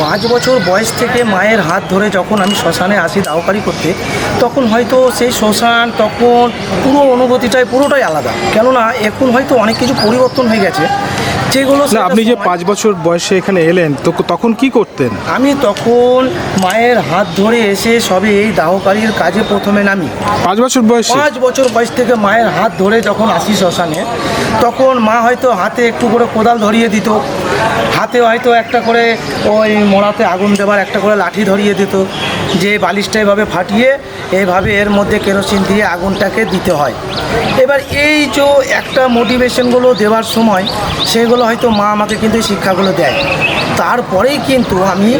পাঁচ বছর বয়স থেকে মায়ের হাত ধরে যখন আমি শ্মশানে আসি দাওকারি করতে তখন হয়তো সেই শ্মশান তখন পুরো অনুভূতিটাই পুরোটাই আলাদা। কেননা এখন হয়তো অনেক কিছু পরিবর্তন হয়ে গেছে। যেগুলো না আপনি যে পাঁচ বছর বয়সে এখানে এলেন তো তখন কি করতেন? আমি তখন মায়ের হাত ধরে এসে সবে এই দাহকারীর কাজে প্রথমে নামি। পাঁচ বছর বয়স? পাঁচ বছর বয়স থেকে মায়ের হাত ধরে যখন আসি শ্মশানে তখন মা হয়তো হাতে একটু করে কোদাল ধরিয়ে দিত। হাতে হয়তো একটা করে ওই মোড়াতে আগুন দেবার একটা করে লাঠি ধরিয়ে দিত, যে বালিশটা এভাবে ফাটিয়ে এভাবে এর মধ্যে কেরোসিন দিয়ে আগুনটাকে দিতে হয়। এবার এই যে একটা মোটিভেশনগুলো দেওয়ার সময়, সেগুলো হয়তো মা আমাকে কিন্তু শিক্ষাগুলো দেয়। তারপরেই কিন্তু আমি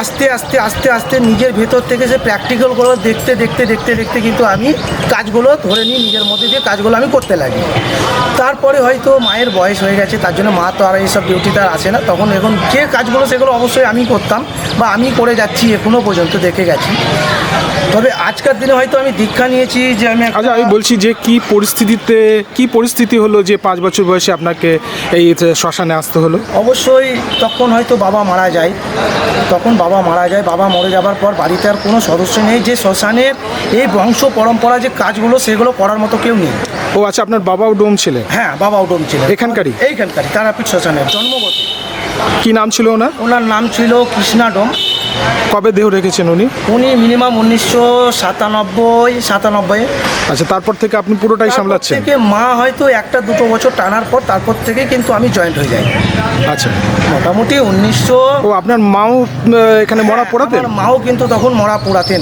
আস্তে আস্তে আস্তে আস্তে নিজের ভেতর থেকে সে প্র্যাকটিক্যালগুলো দেখতে দেখতে দেখতে দেখতে কিন্তু আমি কাজগুলো ধরে নিই, নিজের মধ্যে দিয়ে কাজগুলো আমি করতে লাগি। তারপরে হয়তো মায়ের বয়স হয়ে গেছে, তার জন্য মা তো আর এইসব ডিউটি তার আসে না। তখন এখন যে কাজগুলো সেগুলো অবশ্যই আমি করতাম বা আমি করে যাচ্ছি এখনও পর্যন্ত দেখে গেছি। তবে আজকের দিনে হয়তো আমি দীক্ষা নিয়েছি যে আমি আচ্ছা আমি বলছি যে কি পরিস্থিতিতে কি পরিস্থিতি হলো যে পাঁচ বছর বয়সে আপনাকে এই শ্মশানে আসতে হলো? অবশ্যই তখন হয়তো বাবা মারা যায়। তখন বাবা মারা যায় বাবা মরে যাবার পর বাড়িতে আর কোনো সদস্য নেই। যে শ্মশানের এই বংশ পরম্পরা যে কাজগুলো সেগুলো করার মতো কেউ নেই। ও আচ্ছা আপনার বাবাও ডোম ছিলেন? হ্যাঁ বাবা ডোম ছিলেন। এখানকারই? এইখানকারই তারাপীঠ শ্মশানের জন্মগত। কি নাম ছিল ওনার? ওনার নাম ছিল কৃষ্ণা ডোম। কবে দেহ রেখেছেন উনি? উনি মিনিমাম উনিশশো সাতানব্বই সাতানব্বই আচ্ছা তারপর থেকে আপনি পুরোটাই সামলাচ্ছেন? থেকে মা হয়তো একটা দুটো বছর টানার পর তারপর থেকে কিন্তু আমি জয়েন্ট হয়ে যাই। আচ্ছা। মোটামুটি উনিশশো ও আপনার মাও এখানে মরা পড়াতেন? মাও কিন্তু তখন মরা পোড়াতেন।